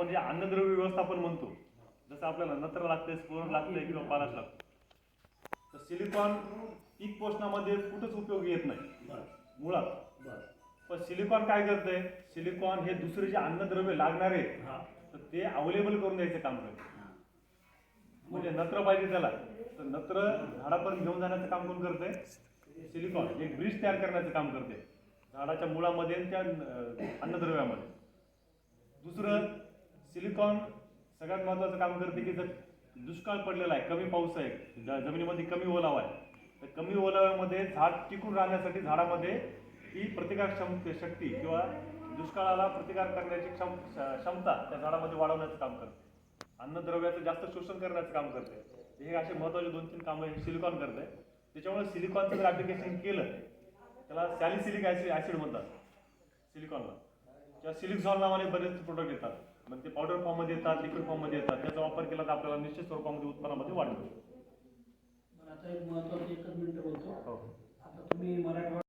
आपण जे अन्नद्रव्य व्यवस्थापन म्हणतो जसं आपल्याला नत्र लागतंय स्फुरण लागतंय किंवा पालाश लागतं तर सिलिकॉन पीक पोषणामध्ये कुठंच उपयोगी येत नाही. मुळात. पण सिलिकॉन काय करतंय? सिलिकॉन हे दुसरे जे अन्नद्रव्य लागणारे हा. तर ते अवेलेबल करून द्यायचं काम करते. म्हणजे नत्र पाहिजे त्याला. तर नत्र झाडापर्यंत घेऊन जाण्याचं काम कोण करतंय? सिलिकॉन एक ब्रिज तयार करण्याचं काम करते झाडाच्या मुळामध्ये त्या अन्नद्रव्यामध्ये. दुसरं सिलिकॉन सगळ्यात महत्त्वाचं काम करते की जर दुष्काळ पडलेला आहे कमी पाऊस आहे ज- जमिनीमध्ये कमी ओलावा आहे तर कमी ओलाव्यामध्ये झाड टिकून राहण्यासाठी झाडामध्ये ही प्रतिकार क्षम शक्ती किंवा दुष्काळाला प्रतिकार करण्याची क्षम क्षमता त्या झाडामध्ये वाढवण्याचं काम करते. अन्नद्रव्याचं जास्त शोषण करण्याचं काम करते. हे असे महत्त्वाचे दोन तीन कामं हे सिलिकॉन करते. त्याच्यामुळे सिलिकॉनचं जर ऍप्लिकेशन केलं त्याला सॅलिसिलिक ऍसिड ऍसिड म्हणतात सिलिकॉनला. किंवा सिलिक्झॉन नावाने बरेच प्रोडक्ट येतात. मग ते पावडर फॉर्ममध्ये येतात लिक्विड फॉर्ममध्ये येतात. त्याचा वापर केला तर आपल्याला निश्चित स्वरूपामध्ये उत्पन्नामध्ये वाढ मिळते